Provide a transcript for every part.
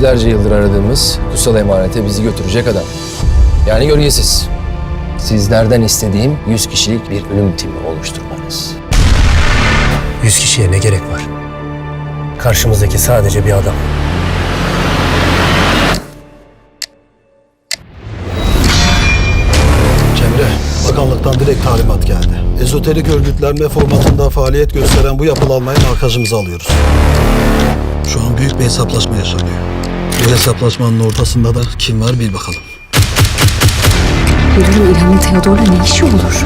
yüzlerce yıldır aradığımız kutsal emanete bizi götürecek adam. Yani gölgesiz. Sizlerden istediğim 100 kişilik bir ölüm timi oluşturmanız. Yüz kişiye ne gerek var? Karşımızdaki sadece bir adam. Cemre, bakanlıktan direkt talimat geldi. Ezoterik örgütlenme formatında faaliyet gösteren bu yapılanmayı markajımıza alıyoruz. Şu an büyük bir hesaplaşma yaşanıyor. Hesaplaşmanın ortasında da kim var bil bakalım. Hürrem İlhan'ın Theodor'la ne işi olur?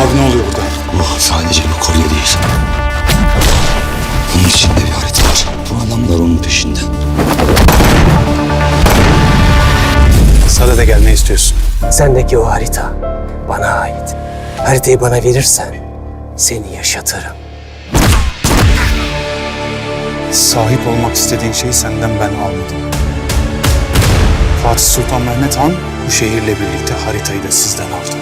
Abi ne oluyor burada? Bu sadece bir kolye değil. Bunun içinde bir harita var. Bu adamlar onun peşinde. Sadede gel ne istiyorsun? Sendeki o harita bana ait. Haritayı bana verirsen seni yaşatırım. Sahip olmak istediğin şeyi senden ben almadım. Fatih Sultan Mehmet Han bu şehirle birlikte haritayı da sizden aldı.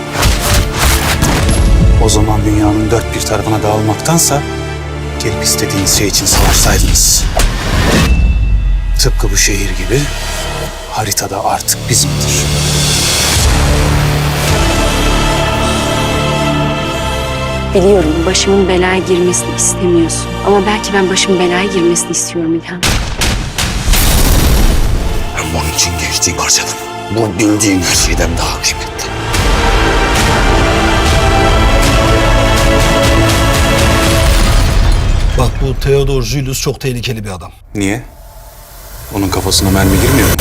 O zaman dünyanın dört bir tarafına dağılmaktansa gelip istediğiniz şey için savaşsaydınız. Tıpkı bu şehir gibi haritada artık bizimdir. Biliyorum başımın belaya girmesini istemiyorsun. Ama belki ben başımın belaya girmesini istiyorum İlhan. Ben bunun için geçtiğim harcadım. Bu bildiğin her şeyden daha kıymetli. Bak bu Theodor Julius çok tehlikeli bir adam. Niye? Onun kafasına mermi girmiyor mu?